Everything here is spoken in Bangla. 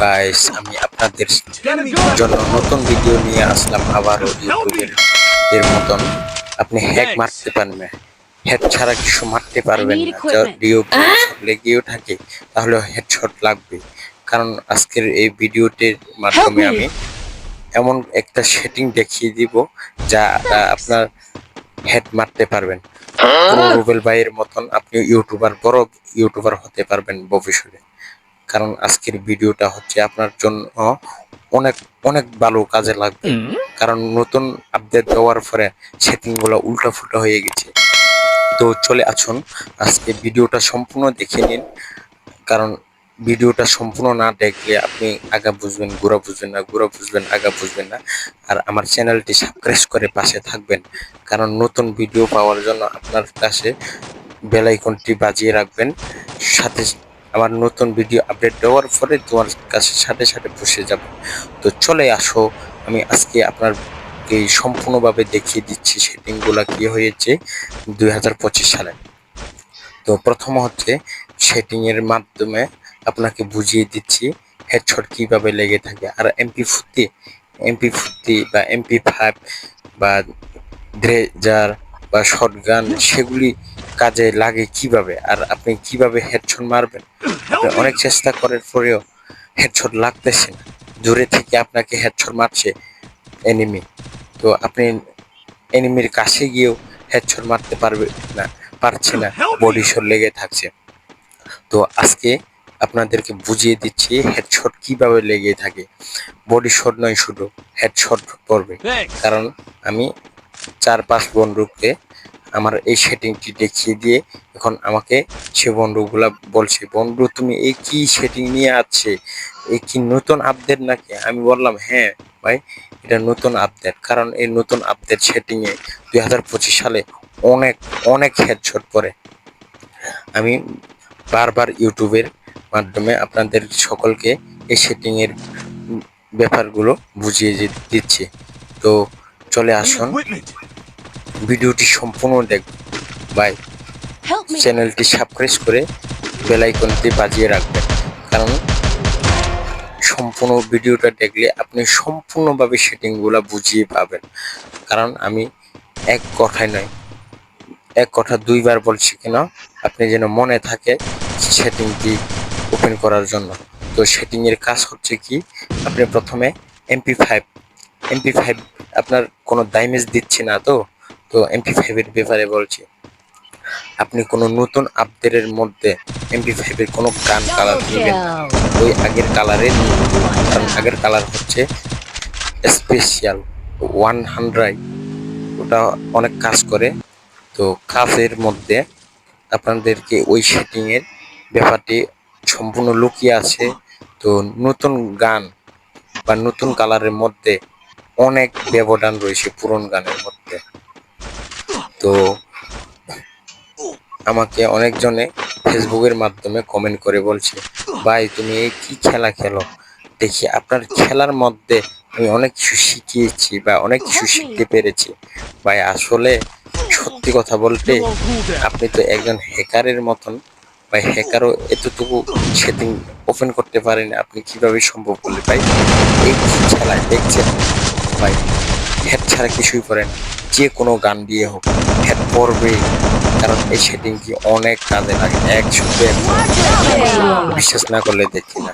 গাইস আমি আপনাদের জন্য নতুন ভিডিও নিয়ে আসলাম আবারও ইউটিউবের এর মতন। আপনি হ্যাক মারতে পারবেন হেড ছাড়া কিছু মারতে পারবেন না. যদিও লেগেও থাকে তাহলে হেডশট লাগবে। কারণ আজকের এই ভিডিওটির মাধ্যমে আমি এমন একটা সেটিং দেখিয়ে দিব যা আপনার হেড মারতে পারবেন। কোনো রুবেল ভাইয়ের মতন আপনি ইউটিউবার বড় ইউটিউবার হতে পারবেন ভবিষ্যতে। কারণ আজকের ভিডিওটা হচ্ছে আপনার জন্য অনেক অনেক ভালো কাজে লাগবে। কারণ নতুন আপডেট দেওয়ার পরে সেটিংগুলো উল্টা ফুল্টা হয়ে গেছে। তো চলে আসুন আজকে ভিডিওটা সম্পূর্ণ দেখে নিন। কারণ ভিডিওটা সম্পূর্ণ না দেখলে আপনি আগা বুঝবেন গোড়া বুঝবেন না গোড়া বুঝবেন আগা বুঝবেন না। আর আমার চ্যানেলটি সাবস্ক্রাইব করে পাশে থাকবেন। কারণ নতুন ভিডিও পাওয়ার জন্য আপনার কাছে বেল আইকনটি বাজিয়ে রাখবেন। সাথে আমার নতুন ভিডিও আপডেট দেওয়ার পরে তোমার কাছে সাথে সাথে বসে যাবে। তো চলে আসো, আমি আজকে আপনার এই সম্পূর্ণভাবে দেখিয়ে দিচ্ছি সেটিংগুলো কি হয়েছে দুই হাজার পঁচিশ সালে। তো প্রথম হচ্ছে সেটিংয়ের মাধ্যমে আপনাকে বুঝিয়ে দিচ্ছি হেডশট কীভাবে লেগে থাকে। আর এমপি ফুটি এমপি ফুটি বা এমপি ফাইভ বা ড্রেজার বা শটগান সেগুলি কাজে লাগে কীভাবে? আর আপনি কীভাবে হেডশট মারবেন? অনেক চেষ্টা করার পরেও হেডশট লাগতেছে না। দূরে থেকে আপনাকে হেডশট মারছে এনিমি তো আপনি এনিমির কাছে গিয়েও হেডশট মারতে পারবে না পারছে না। বডি শট লেগে থাকছে। তো আজকে আপনাদেরকে বুঝিয়ে দিচ্ছি হেডশট কীভাবে লেগে থাকে। বডি শট নয় শুধু হেডশট পড়বে কারণ আমি চার পাঁচ বন্ধুকে আমার এই সেটিংটি দেখিয়ে দিয়ে এখন আমাকে সে বন্ধুগুলা বলছে, বন্ধু, তুমি এই কি সেটিং নিয়ে আছে? এই কি নতুন আপডেট নাকি? আমি বললাম হ্যাঁ ভাই, এটা নতুন আপডেট কারণ এই নতুন আপডেট সেটিংয়ে দুই হাজার পঁচিশ সালে অনেক অনেক হেডশট পড়ে। আমি বারবার ইউটিউবের মাধ্যমে আপনাদের সকলকে এই সেটিংয়ের ব্যাপারগুলো বুঝিয়ে দিচ্ছি। তো চলে আসুন। ভিডিওটি সম্পূর্ণ দেখ বাই চ্যানেলটি সাবস্ক্রাইব করে বেল আইকনটি বাজিয়ে রাখবেন। কারণ সম্পূর্ণ ভিডিওটা দেখলে আপনি সম্পূর্ণভাবে সেটিংগুলো বুঝিয়ে পাবেন। কারণ আমি এক কথায় নয় এক কথা দুইবার বলছি কেন আপনি যেন মনে থাকে সেটিংটি ওপেন করার জন্য। তো সেটিং এর কাজ হচ্ছে কি আপনি প্রথমে এমপি ফাইভ এমপি ফাইভ আপনার কোনো ড্যামেজ দিচ্ছে না তো তো এমপি ফাইভের ব্যাপারে বলছি আপনি কোনো নতুন আপডেটের মধ্যে এমপি ফাইভের কোনো গান কালার নেবেন. ওই আগের কালারে কারণ আগের কালার হচ্ছে স্পেশাল ওয়ান হান্ড্রেড ওটা অনেক কাজ করে। তো কাজের মধ্যে আপনাদেরকে ওই সেটিং এর ব্যাপারটি সম্পূর্ণ লুকিয়ে আছে। তো নতুন গান বা নতুন কালারের মধ্যে অনেক ব্যবধান রয়েছে পুরন গানের মধ্যে। তো আমাকে অনেকজনে ফেসবুকের মাধ্যমে কমেন্ট করে বলছে ভাই তুমি এই কি খেলা খেলো? দেখি আপনার খেলার মধ্যে আমি অনেক কিছু শিখিয়েছি বা অনেক কিছু শিখতে পেরেছি। ভাই আসলে সত্যি কথা বলতে আপনি তো একজন হ্যাকারের মতন। বা হ্যাকারও এতটুকু সেটিং ওপেন করতে পারেন। আপনি কীভাবে সম্ভব করলে ভাই এই খেলায় দেখছেন? ভাই হেড ছাড়া কিছুই করে না। যে কোনো গান দিয়ে হোক হ্যাট পড়বেই কারণ এই সেটিংটি অনেক কাজে লাগে। এক শুধু এক বিশ্বাস না করলে দেখি না।